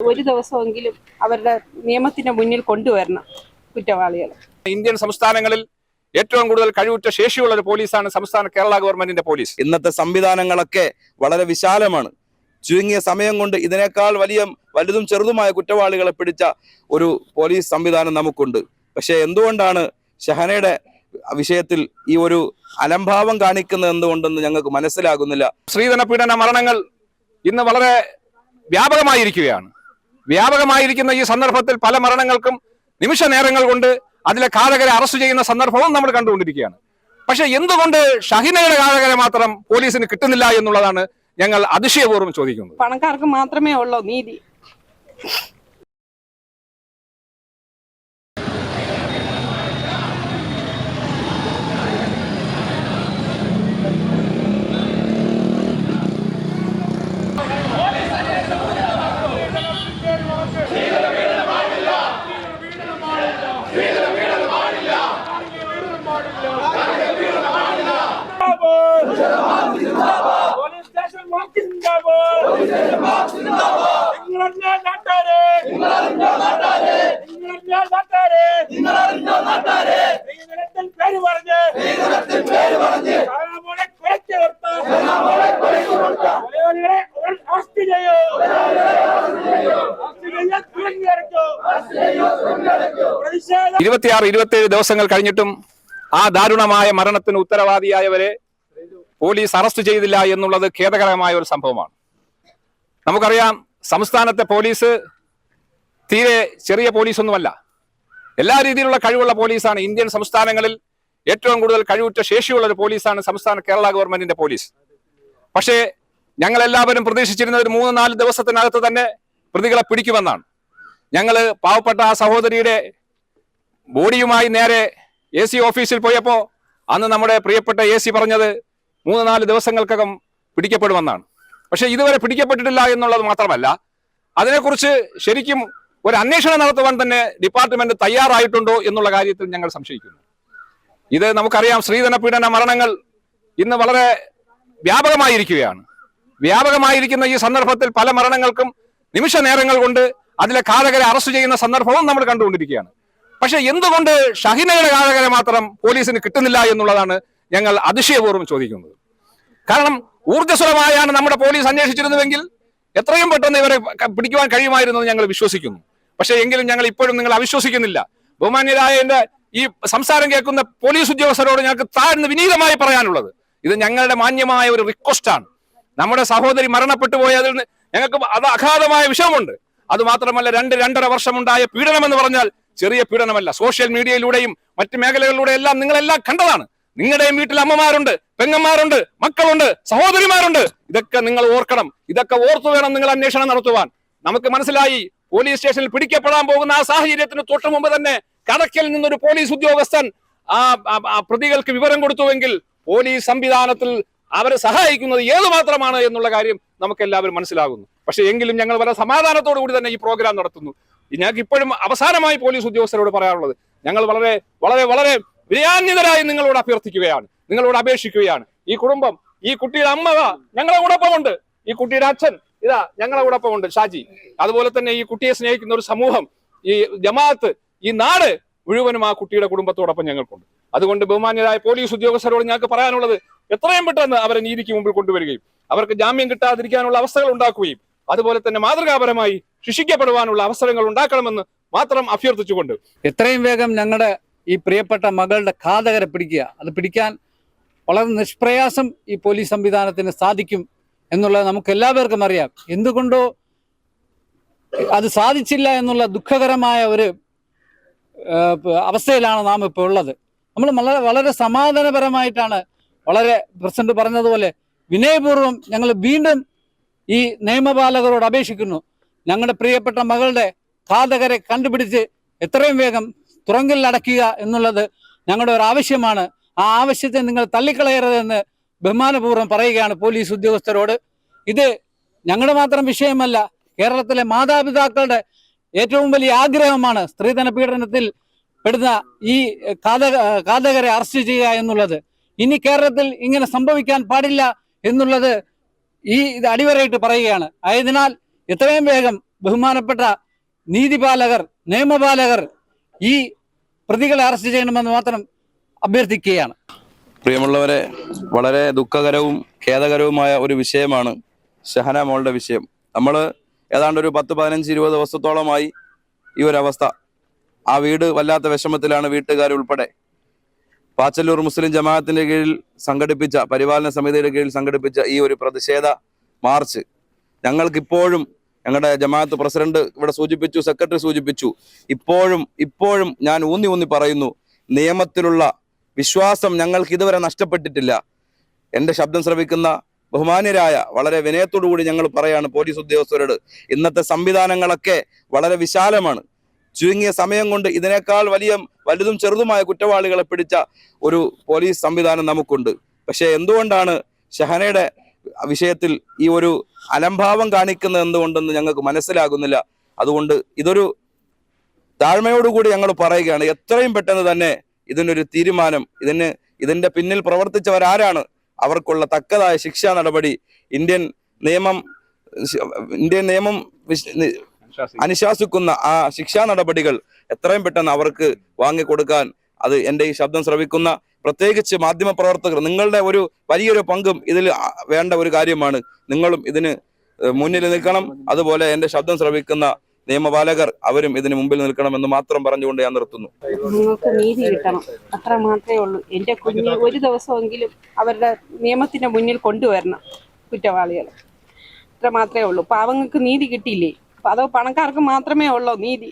ഒരു ദിവസമെങ്കിലും അവരുടെ നിയമത്തിന്റെ മുന്നിൽ കൊണ്ടുവരണം കുറ്റവാളികൾ ഇന്ത്യൻ സംസ്ഥാനങ്ങളിൽ ഏറ്റവും കൂടുതൽ കഴിവുറ്റ ശേഷിയുള്ള ഒരു പോലീസാണ് സംസ്ഥാന കേരള ഗവൺമെന്റിന്റെ പോലീസ്. ഇന്നത്തെ സംവിധാനങ്ങളൊക്കെ വളരെ വിശാലമാണ്. ചുരുങ്ങിയ സമയം കൊണ്ട് ഇതിനേക്കാൾ വലിയ വലുതും ചെറുതുമായ കുറ്റവാളികളെ പിടിച്ച ഒരു പോലീസ് സംവിധാനം നമുക്കുണ്ട്. പക്ഷേ എന്തുകൊണ്ടാണ് ഷഹനയുടെ വിഷയത്തിൽ ഈ ഒരു അലംഭാവം കാണിക്കുന്നത് എന്തുകൊണ്ടെന്ന് ഞങ്ങൾക്ക് മനസ്സിലാകുന്നില്ല. സ്ത്രീധന പീഡന മരണങ്ങൾ ഇന്ന് വളരെ വ്യാപകമായിരിക്കുകയാണ്. വ്യാപകമായിരിക്കുന്ന ഈ സന്ദർഭത്തിൽ പല മരണങ്ങൾക്കും നിമിഷ നേരങ്ങൾ കൊണ്ട് അതിലെ കാരകരെ അറസ്റ്റ് ചെയ്യുന്ന സന്ദർഭവും നമ്മൾ കണ്ടുകൊണ്ടിരിക്കുകയാണ്. പക്ഷെ എന്തുകൊണ്ട് ഷഹിനയുടെ കാരകരെ മാത്രം പോലീസിന് കിട്ടുന്നില്ല എന്നുള്ളതാണ് ഞങ്ങൾ അതിശയപൂർവം ചോദിക്കുന്നത്. പണക്കാർക്ക് മാത്രമേ ഉള്ളൂ നീതി. ഇരുപത്തിയാറ് ഇരുപത്തിയേഴ് ദിവസങ്ങൾ കഴിഞ്ഞിട്ടും ആ ദാരുണമായ മരണത്തിന് ഉത്തരവാദിയായവരെ പോലീസ് അറസ്റ്റ് ചെയ്തില്ല എന്നുള്ളത് ഖേദകരമായ ഒരു സംഭവമാണ്. നമുക്കറിയാം സംസ്ഥാനത്തെ പോലീസ് തീരെ ചെറിയ പോലീസൊന്നുമല്ല. എല്ലാ രീതിയിലുള്ള കഴിവുള്ള പോലീസാണ്. ഇന്ത്യൻ സംസ്ഥാനങ്ങളിൽ ഏറ്റവും കൂടുതൽ കഴിവുറ്റ ശേഷിയുള്ള ഒരു പോലീസാണ് സംസ്ഥാന കേരള ഗവൺമെന്റിന്റെ പോലീസ്. പക്ഷേ ഞങ്ങൾ എല്ലാവരും പ്രതീക്ഷിച്ചിരുന്നത് ഒരു മൂന്ന് നാല് ദിവസത്തിനകത്ത് തന്നെ പ്രതികളെ പിടിക്കുമെന്നാണ്. ഞങ്ങൾ പാവപ്പെട്ട ആ സഹോദരിയുടെ ബോഡിയുമായി നേരെ എ ഓഫീസിൽ പോയപ്പോ അന്ന് നമ്മുടെ പ്രിയപ്പെട്ട എ പറഞ്ഞത് മൂന്ന് നാല് ദിവസങ്ങൾക്കകം പിടിക്കപ്പെടുമെന്നാണ്. പക്ഷെ ഇതുവരെ പിടിക്കപ്പെട്ടിട്ടില്ല എന്നുള്ളത് മാത്രമല്ല അതിനെക്കുറിച്ച് ശരിക്കും ഒരു അന്വേഷണം നടത്തുവാൻ തന്നെ ഡിപ്പാർട്ട്മെന്റ് തയ്യാറായിട്ടുണ്ടോ എന്നുള്ള കാര്യത്തിൽ ഞങ്ങൾ സംശയിക്കുന്നു. ഇത് നമുക്കറിയാം സ്ത്രീധന പീഡന മരണങ്ങൾ ഇന്ന് വളരെ വ്യാപകമായിരിക്കുകയാണ്. വ്യാപകമായിരിക്കുന്ന ഈ സന്ദർഭത്തിൽ പല മരണങ്ങൾക്കും നിമിഷ നേരങ്ങൾ കൊണ്ട് അതിലെ കാലകരെ അറസ്റ്റ് ചെയ്യുന്ന സന്ദർഭവും നമ്മൾ കണ്ടുകൊണ്ടിരിക്കുകയാണ്. പക്ഷെ എന്തുകൊണ്ട് ഷഹിനയുടെ കാലകരെ മാത്രം പോലീസിന് കിട്ടുന്നില്ല എന്നുള്ളതാണ് ഞങ്ങൾ അതിശയപൂർവം ചോദിക്കുന്നത്. കാരണം ഊർജസ്വലമായാണ് നമ്മുടെ പോലീസ് അന്വേഷിച്ചിരുന്നുവെങ്കിൽ എത്രയും പെട്ടെന്ന് ഇവരെ പിടിക്കുവാൻ കഴിയുമായിരുന്നു ഞങ്ങൾ വിശ്വസിക്കുന്നു. പക്ഷേ എങ്കിലും ഞങ്ങൾ ഇപ്പോഴും നിങ്ങൾ അവിശ്വസിക്കുന്നില്ല. ബഹുമാന്യരായ എന്റെ ഈ സംസാരം കേൾക്കുന്ന പോലീസ് ഉദ്യോഗസ്ഥരോട് ഞങ്ങൾക്ക് താഴ്ന്ന് വിനീതമായി പറയാനുള്ളത്. ഇത് ഞങ്ങളുടെ മാന്യമായ ഒരു റിക്വസ്റ്റ് ആണ്. നമ്മുടെ സഹോദരി മരണപ്പെട്ടു പോയതിൽ ഞങ്ങൾക്ക് അത് അഗാധമായ വിഷയമുണ്ട് അത് മാത്രമല്ല രണ്ട് രണ്ടര വർഷമുണ്ടായ പീഡനം എന്ന് പറഞ്ഞാൽ ചെറിയ പീഡനമല്ല. സോഷ്യൽ മീഡിയയിലൂടെയും മറ്റ് മേഖലകളിലൂടെ എല്ലാം നിങ്ങളെല്ലാം കണ്ടതാണ്. നിങ്ങളുടെയും വീട്ടിൽ അമ്മമാരുണ്ട് പെങ്ങന്മാരുണ്ട് മക്കളുണ്ട് സഹോദരിമാരുണ്ട്. ഇതൊക്കെ നിങ്ങൾ ഓർക്കണം. ഇതൊക്കെ ഓർത്തു വേണം നിങ്ങൾ അന്വേഷണം നടത്തുവാൻ. നമുക്ക് മനസ്സിലായി പോലീസ് സ്റ്റേഷനിൽ പിടിക്കപ്പെടാൻ പോകുന്ന ആ സാഹചര്യത്തിന് തൊട്ടു മുമ്പ് തന്നെ കടക്കൽ നിന്നൊരു പോലീസ് ഉദ്യോഗസ്ഥൻ ആ പ്രതികൾക്ക് വിവരം കൊടുത്തുവെങ്കിൽ പോലീസ് സംവിധാനത്തിൽ അവരെ സഹായിക്കുന്നത് ഏത് മാത്രമാണ് എന്നുള്ള കാര്യം നമുക്ക് എല്ലാവരും മനസ്സിലാകുന്നു. പക്ഷെ എങ്കിലും ഞങ്ങൾ വളരെ സമാധാനത്തോടു കൂടി തന്നെ ഈ പ്രോഗ്രാം നടത്തുന്നു. ഞങ്ങൾക്ക് ഇപ്പോഴും അവസാനമായി പോലീസ് ഉദ്യോഗസ്ഥരോട് പറയാനുള്ളത് ഞങ്ങൾ വളരെ വളരെ വളരെ വിനയാന്യതരായി നിങ്ങളോട് അഭ്യർത്ഥിക്കുകയാണ്. നിങ്ങളോട് അപേക്ഷിക്കുകയാണ്. ഈ കുടുംബം ഈ കുട്ടിയുടെ അമ്മ ഞങ്ങളെ കൂടൊപ്പമുണ്ട്. ഈ കുട്ടിയുടെ അച്ഛൻ ഇതാ ഞങ്ങളെ കൂടൊപ്പമുണ്ട് ഷാജി. അതുപോലെ തന്നെ ഈ കുട്ടിയെ സ്നേഹിക്കുന്ന ഒരു സമൂഹം ഈ ജമാഅത്ത് ഈ നാട് മുഴുവനും ആ കുട്ടിയുടെ കുടുംബത്തോടൊപ്പം ഞങ്ങൾക്കുണ്ട്. അതുകൊണ്ട് ബഹുമാന്യരായ പോലീസ് ഉദ്യോഗസ്ഥരോട് ഞങ്ങൾക്ക് പറയാനുള്ളത് എത്രയും പെട്ടെന്ന് അവരെ നീതിക്ക് മുമ്പിൽ കൊണ്ടുവരികയും അവർക്ക് ജാമ്യം കിട്ടാതിരിക്കാനുള്ള അവസ്ഥകൾ ഉണ്ടാക്കുകയും അതുപോലെ തന്നെ മാതൃകാപരമായി ശിക്ഷിക്കപ്പെടുവാനുള്ള അവസരങ്ങൾ ഉണ്ടാക്കണമെന്ന് മാത്രം അഭ്യർത്ഥിച്ചുകൊണ്ട് എത്രയും വേഗം ഞങ്ങളുടെ ഈ പ്രിയപ്പെട്ട മകളുടെ ഘാതകരെ പിടിക്കുക. അത് പിടിക്കാൻ വളരെ നിഷ്പ്രയാസം ഈ പോലീസ് സംവിധാനത്തിന് സാധിക്കും എന്നുള്ളത് നമുക്ക് എല്ലാവർക്കും അറിയാം. എന്തുകൊണ്ടോ അത് സാധിച്ചില്ല എന്നുള്ള ദുഃഖകരമായ ഒരു അവസ്ഥയിലാണ് നാം ഇപ്പോൾ ഉള്ളത്. നമ്മൾ വളരെ വളരെ സമാധാനപരമായിട്ടാണ് വളരെ പ്രസിഡന്റ് പറഞ്ഞതുപോലെ വിനയപൂർവം ഞങ്ങൾ വീണ്ടും ഈ നിയമപാലകരോട് അപേക്ഷിക്കുന്നു. ഞങ്ങളുടെ പ്രിയപ്പെട്ട മകളുടെ ഘാതകരെ കണ്ടുപിടിച്ച് എത്രയും വേഗം തുറങ്കിൽ അടയ്ക്കുക എന്നുള്ളത് ഞങ്ങളുടെ ഒരു ആവശ്യമാണ്. ആ ആവശ്യത്തെ നിങ്ങൾ തള്ളിക്കളയരുതെന്ന് ബഹുമാനപൂർവം പറയുകയാണ് പോലീസ് ഉദ്യോഗസ്ഥരോട്. ഇത് ഞങ്ങളുടെ മാത്രം വിഷയമല്ല കേരളത്തിലെ മാതാപിതാക്കളുടെ ഏറ്റവും വലിയ ആഗ്രഹമാണ് സ്ത്രീധന പീഡനത്തിൽ പെടുന്ന ഈ ഘാതക ഘാതകരെ അറസ്റ്റ് ചെയ്യുക എന്നുള്ളത്. ഇനി കേരളത്തിൽ ഇങ്ങനെ സംഭവിക്കാൻ പാടില്ല എന്നുള്ളത് ഈ ഇത് അടിവരയിട്ട് പറയുകയാണ്. ആയതിനാൽ എത്രയും വേഗം ബഹുമാനപ്പെട്ട നീതിപാലകർ നിയമപാലകർ ഈ പ്രതികളെ അറസ്റ്റ് ചെയ്യണമെന്ന് മാത്രം അഭ്യർത്ഥിക്കുകയാണ്. പ്രിയമുള്ളവരെ വളരെ ദുഃഖകരവും ഖേദകരവുമായ ഒരു വിഷയമാണ് ഷഹന മോളുടെ വിഷയം. നമ്മൾ ഏതാണ്ട് ഒരു പത്ത് പതിനഞ്ച് ഇരുപത് ദിവസത്തോളമായി ഈ ഒരു അവസ്ഥ ആ വീട് വല്ലാത്ത വിഷമത്തിലാണ് വീട്ടുകാരുൾപ്പെടെ. പാച്ചല്ലൂർ മുസ്ലിം ജമാഅത്തിന്റെ കീഴിൽ സംഘടിപ്പിച്ച പരിപാലന സമിതിയുടെ കീഴിൽ സംഘടിപ്പിച്ച ഈ ഒരു പ്രതിഷേധ മാർച്ച് ഞങ്ങൾക്കിപ്പോഴും ഞങ്ങളുടെ ജമാഅത്ത് പ്രസിഡന്റ് ഇവിടെ സൂചിപ്പിച്ചു സെക്രട്ടറി സൂചിപ്പിച്ചു. ഇപ്പോഴും ഇപ്പോഴും ഞാൻ ഊന്നി ഊന്നി പറയുന്നു നിയമത്തിലുള്ള വിശ്വാസം ഞങ്ങൾക്ക് ഇതുവരെ നഷ്ടപ്പെട്ടിട്ടില്ല. എന്റെ ശബ്ദം ശ്രവിക്കുന്ന ബഹുമാന്യരായ വളരെ വിനയത്തോടു കൂടി ഞങ്ങൾ പറയാണ് പോലീസ് ഉദ്യോഗസ്ഥരോട് ഇന്നത്തെ സംവിധാനങ്ങളൊക്കെ വളരെ വിശാലമാണ്. ചുരുങ്ങിയ സമയം കൊണ്ട് ഇതിനേക്കാൾ വലിയ വലുതും ചെറുതുമായ കുറ്റവാളികളെ പിടിച്ച ഒരു പോലീസ് സംവിധാനം നമുക്കുണ്ട്. പക്ഷേ എന്തുകൊണ്ടാണ് ഷഹനയുടെ വിഷയത്തിൽ ഈ ഒരു അലംഭാവം കാണിക്കുന്നത് എന്തുകൊണ്ടെന്ന് ഞങ്ങൾക്ക് മനസ്സിലാകുന്നില്ല. അതുകൊണ്ട് ഇതൊരു താഴ്മയോടുകൂടി ഞങ്ങൾ പറയുകയാണ്. എത്രയും പെട്ടെന്ന് തന്നെ ഇതിനൊരു തീരുമാനം ഇതിന് ഇതിന്റെ പിന്നിൽ പ്രവർത്തിച്ചവരാരാണ് അവർക്കുള്ള തക്കതായ ശിക്ഷാ നടപടി ഇന്ത്യൻ നിയമം ഇന്ത്യൻ നിയമം അനുശാസിക്കുന്ന ആ ശിക്ഷാ നടപടികൾ എത്രയും പെട്ടെന്ന് അവർക്ക് വാങ്ങിക്കൊടുക്കാൻ അത് എന്റെ ഈ ശബ്ദം ശ്രവിക്കുന്ന പ്രത്യേകിച്ച് മാധ്യമ പ്രവർത്തകർ നിങ്ങളുടെ ഒരു വലിയൊരു പങ്കും ഇതിൽ വേണ്ട ഒരു കാര്യമാണ്. നിങ്ങളും ഇതിന് മുന്നിൽ നിൽക്കണം. അതുപോലെ എന്റെ ശബ്ദം ശ്രവിക്കുന്ന നിയമപാലകർ അവരും ഇതിന് മുമ്പിൽ നിൽക്കണമെന്ന് മാത്രം പറഞ്ഞുകൊണ്ട് ഞാൻ നിർത്തുന്നു. നിങ്ങൾക്ക് നീതി കിട്ടണം. അത്ര മാത്രമേ ഉള്ളൂ. എന്റെ കുഞ്ഞ് ഒരു ദിവസമെങ്കിലും അവരുടെ നിയമത്തിന്റെ മുന്നിൽ കൊണ്ടുവരണം കുറ്റവാളികൾ അത്ര മാത്രമേ ഉള്ളൂ. പാവങ്ങൾക്ക് നീതി കിട്ടിയില്ലേ? അതോ പണക്കാർക്ക് മാത്രമേ ഉള്ളൂ നീതി?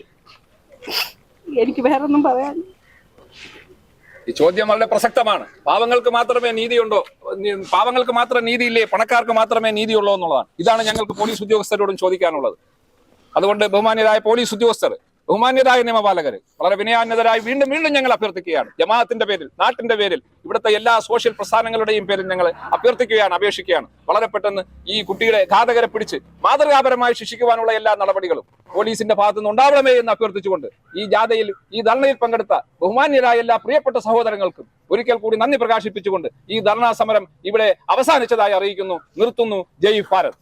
എനിക്ക് വേറൊന്നും പറയാൻ ഈ ചോദ്യം വളരെ പ്രസക്തമാണ്. പാവങ്ങൾക്ക് മാത്രമേ നീതിയുണ്ടോ? പാവങ്ങൾക്ക് മാത്രം നീതിയില്ലേ? പണക്കാർക്ക് മാത്രമേ നീതിയുള്ളൂ എന്നുള്ളതാണ്. ഇതാണ് ഞങ്ങൾക്ക് പോലീസ് ഉദ്യോഗസ്ഥരോടും ചോദിക്കാനുള്ളത്. അതുകൊണ്ട് ബഹുമാന്യരായ പോലീസ് ഉദ്യോഗസ്ഥർ ബഹുമാന്യരായ നിയമപാലകർ വളരെ വിനയാന്യതരായി വീണ്ടും വീണ്ടും ഞങ്ങൾ അഭ്യർത്ഥിക്കുകയാണ്. ജമാഅത്തിന്റെ പേരിൽ നാട്ടിന്റെ പേരിൽ ഇവിടുത്തെ എല്ലാ സോഷ്യൽ പ്രസ്ഥാനങ്ങളുടെയും പേരിൽ ഞങ്ങൾ അഭ്യർത്ഥിക്കുകയാണ് അപേക്ഷിക്കുകയാണ്. വളരെ പെട്ടെന്ന് ഈ കുട്ടിയുടെ ഘാതകരെ പിടിച്ച് മാതൃകാപരമായി ശിക്ഷിക്കുവാനുള്ള എല്ലാ നടപടികളും പോലീസിന്റെ ഭാഗത്തു നിന്ന് ഉണ്ടാവണമേ എന്ന് അഭ്യർത്ഥിച്ചുകൊണ്ട് ഈ ജാഥയിൽ ഈ ധർണയിൽ പങ്കെടുത്ത ബഹുമാന്യരായ എല്ലാ പ്രിയപ്പെട്ട സഹോദരങ്ങൾക്കും ഒരിക്കൽ കൂടി നന്ദി പ്രകാശിപ്പിച്ചുകൊണ്ട് ഈ ധർണാ സമരം ഇവിടെ അവസാനിച്ചതായി അറിയിക്കുന്നു. നിർത്തുന്നു. ജയ് ഭാരത്.